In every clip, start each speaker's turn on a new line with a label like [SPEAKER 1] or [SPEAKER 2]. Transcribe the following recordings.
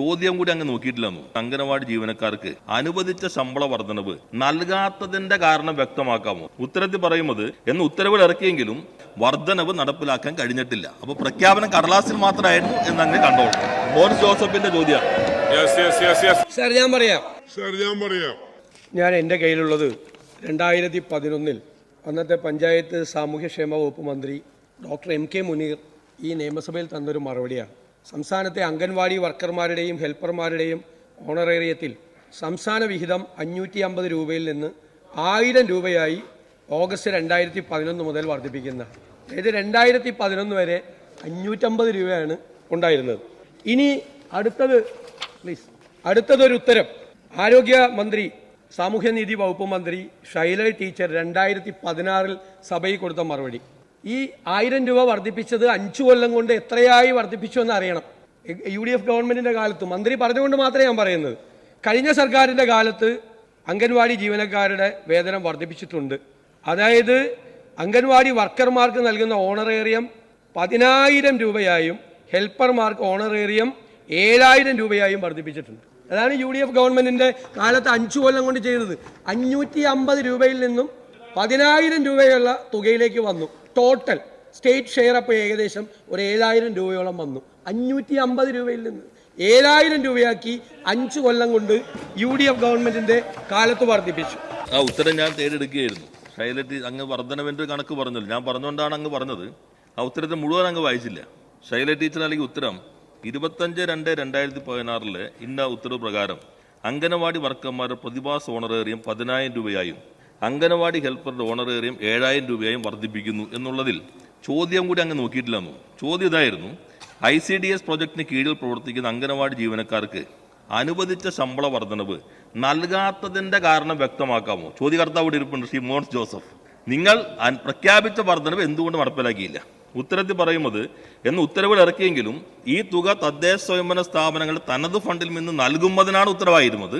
[SPEAKER 1] ചോദ്യം കൂടി അങ്ങ് നോക്കിയിട്ടില്ലെന്നു? അംഗനവാടി ജീവനക്കാർക്ക് അനുവദിച്ച ശമ്പള വർധനവ് നൽകാത്തതിന്റെ കാരണം വ്യക്തമാക്കാമോ? ഉത്തരത്തിൽ പറയുന്നത് എന്ന് ഉത്തരവിൽ ഇറക്കിയെങ്കിലും വർധനവ് നടപ്പിലാക്കാൻ കഴിഞ്ഞിട്ടില്ല. അപ്പൊ പ്രഖ്യാപനം കടലാസിൽ മാത്രമായിരുന്നു എന്ന് അങ്ങനെ കണ്ടോളൂ. മോൻസ് ജോസഫിന്റെ ചോദ്യം
[SPEAKER 2] yes yes yes yes
[SPEAKER 3] sir ഞാൻ പറയാം.
[SPEAKER 2] സാർ ഞാൻ പറയാം.
[SPEAKER 3] ഞാൻ എന്റെ കയ്യിലുള്ളത് രണ്ടായിരത്തി പതിനൊന്നിൽ അന്നത്തെ പഞ്ചായത്ത് സാമൂഹ്യക്ഷേമ വകുപ്പ് മന്ത്രി ഡോക്ടർ എം കെ മുനീർ ഈ നിയമസഭയിൽ തന്നൊരു മറുപടിയാണ്. സംസ്ഥാനത്തെ അംഗൻവാടി വർക്കർമാരുടെയും ഹെൽപ്പർമാരുടെയും ഓണറേറിയത്തിൽ സംസ്ഥാന വിഹിതം അഞ്ഞൂറ്റി അമ്പത് രൂപയിൽ നിന്ന് ആയിരം രൂപയായി ഓഗസ്റ്റ് രണ്ടായിരത്തി പതിനൊന്ന് മുതൽ വർദ്ധിപ്പിക്കുന്ന അതായത് രണ്ടായിരത്തി പതിനൊന്ന് വരെ അഞ്ഞൂറ്റമ്പത് രൂപയാണ് ഉണ്ടായിരുന്നത്. ഇനി അടുത്തത് പ്ലീസ് അടുത്തതൊരു ഉത്തരം. ആരോഗ്യ മന്ത്രി സാമൂഹ്യനീതി വകുപ്പ് മന്ത്രി ശൈല ടീച്ചർ രണ്ടായിരത്തി പതിനാറിൽ സഭയിൽ കൊടുത്ത മറുപടി. ഈ ആയിരം രൂപ വർദ്ധിപ്പിച്ചത് അഞ്ചു കൊല്ലം കൊണ്ട് എത്രയായി വർദ്ധിപ്പിച്ചു എന്ന് അറിയണം. യു ഡി എഫ് ഗവൺമെന്റിന്റെ കാലത്ത് മന്ത്രി പറഞ്ഞുകൊണ്ട് മാത്രമേ ഞാൻ പറയുന്നത്. കഴിഞ്ഞ സർക്കാരിന്റെ കാലത്ത് അംഗൻവാടി ജീവനക്കാരുടെ വേതനം വർദ്ധിപ്പിച്ചിട്ടുണ്ട്. അതായത് അംഗൻവാടി വർക്കർമാർക്ക് നൽകുന്ന ഓണറേറിയം പതിനായിരം രൂപയായും ഹെൽപ്പർമാർക്ക് ഓണറേറിയം ഏഴായിരം രൂപയായും വർദ്ധിപ്പിച്ചിട്ടുണ്ട്. അതാണ് യു ഡി എഫ് ഗവൺമെന്റിന്റെ കാലത്ത് അഞ്ചു കൊല്ലം കൊണ്ട് ചെയ്തത്. അഞ്ഞൂറ്റി അമ്പത് രൂപയിൽ നിന്നും പതിനായിരം രൂപയുള്ള തുകയിലേക്ക് വന്നു. ടോട്ടൽ സ്റ്റേറ്റ് ഷെയർ അപ്പോൾ ഏകദേശം ഒരു ഏഴായിരം രൂപയോളം വന്നു. അഞ്ഞൂറ്റി അമ്പത് രൂപയിൽ നിന്ന് ഏഴായിരം രൂപയാക്കി അഞ്ച് കൊല്ലം കൊണ്ട് യു ഡി എഫ് ഗവൺമെന്റിന്റെ കാലത്ത് വർദ്ധിപ്പിച്ചു.
[SPEAKER 1] ആ ഉത്തരം ഞാൻ തേടിയെടുക്കുകയായിരുന്നു. ശൈലറ്റി അങ്ങ് വർധനവിന്റെ കണക്ക് പറഞ്ഞല്ലോ. ഞാൻ പറഞ്ഞുകൊണ്ടാണ് അങ്ങ് പറഞ്ഞത്. ആ ഉത്തരത്തെ മുഴുവൻ അങ്ങ് വായിച്ചില്ല. ശൈല ടീച്ചർ അല്ലെങ്കിൽ ഉത്തരം ഇരുപത്തഞ്ച് രണ്ട് രണ്ടായിരത്തി പതിനാറിലെ ഇന്ന ഉത്തരവ് പ്രകാരം അംഗനവാടി വർക്കർമാരുടെ പ്രതിഭാസ ഓണറേറിയം പതിനായിരം രൂപയായും അംഗനവാടി ഹെൽപ്പറുടെ ഓണറേറിയം ഏഴായിരം രൂപയായും വർദ്ധിപ്പിക്കുന്നു എന്നുള്ളതിൽ ചോദ്യം കൂടി അങ്ങ് നോക്കിയിട്ടില്ലെന്നു? ചോദ്യം ഇതായിരുന്നു. ഐ സി ഡി എസ് പ്രൊജക്ടിന് കീഴിൽ പ്രവർത്തിക്കുന്ന അംഗനവാടി ജീവനക്കാർക്ക് അനുവദിച്ച ശമ്പള വർധനവ് നൽകാത്തതിന്റെ കാരണം വ്യക്തമാക്കാമോ? ചോദ്യകർത്താവ് ഇവിടെ ഇരിപ്പുണ്ട് ശ്രീ മോൻസ് ജോസഫ്. നിങ്ങൾ പ്രഖ്യാപിച്ച വർധനവ് എന്തുകൊണ്ട് നടപ്പിലാക്കിയില്ല? ഉത്തരത്തിൽ പറയുന്നത് എന്ന് ഉത്തരവിൽ ഇറക്കിയെങ്കിലും ഈ തുക തദ്ദേശ സ്വയംഭരണ സ്ഥാപനങ്ങൾ തനത് ഫണ്ടിൽ നിന്ന് നൽകുന്നതിനാണ് ഉത്തരവായിരുന്നത്.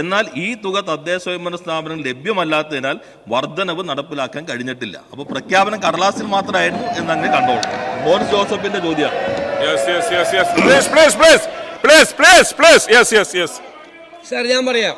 [SPEAKER 1] എന്നാൽ ഈ തുക തദ്ദേശ സ്വയംഭരണ സ്ഥാപനങ്ങൾ ലഭ്യമല്ലാത്തതിനാൽ വർധനവ് നടപ്പിലാക്കാൻ കഴിഞ്ഞിട്ടില്ല. അപ്പോൾ പ്രഖ്യാപനം കടലാസിൽ മാത്രമായിരുന്നു എന്നങ്ങ് കണ്ടോളൂ. മോറിസ് ജോസഫിന്റെ ചോദ്യം
[SPEAKER 2] yes yes yes yes please please please please please please yes yes yes
[SPEAKER 3] sir ഞാൻ പറയാം.